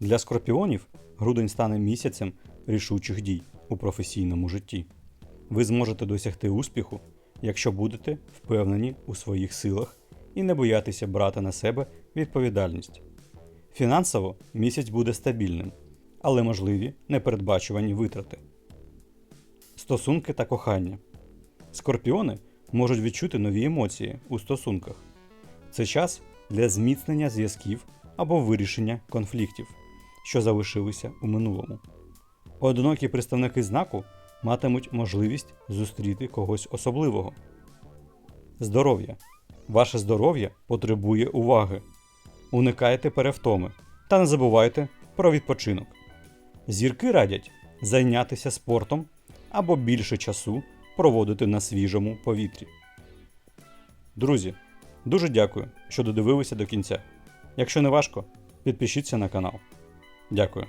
Для скорпіонів грудень стане місяцем рішучих дій у професійному житті. Ви зможете досягти успіху, якщо будете впевнені у своїх силах і не боятися брати на себе відповідальність. Фінансово місяць буде стабільним, але можливі непередбачувані витрати. Стосунки та кохання. Скорпіони можуть відчути нові емоції у стосунках. Це час для зміцнення зв'язків або вирішення конфліктів, що залишилися у минулому. Одинокі представники знаку матимуть можливість зустріти когось особливого. Здоров'я. Ваше здоров'я потребує уваги. Уникайте перевтоми та не забувайте про відпочинок. Зірки радять зайнятися спортом або більше часу проводити на свіжому повітрі. Друзі, дуже дякую, що додивилися до кінця. Якщо не важко, підпишіться на канал. Дякую.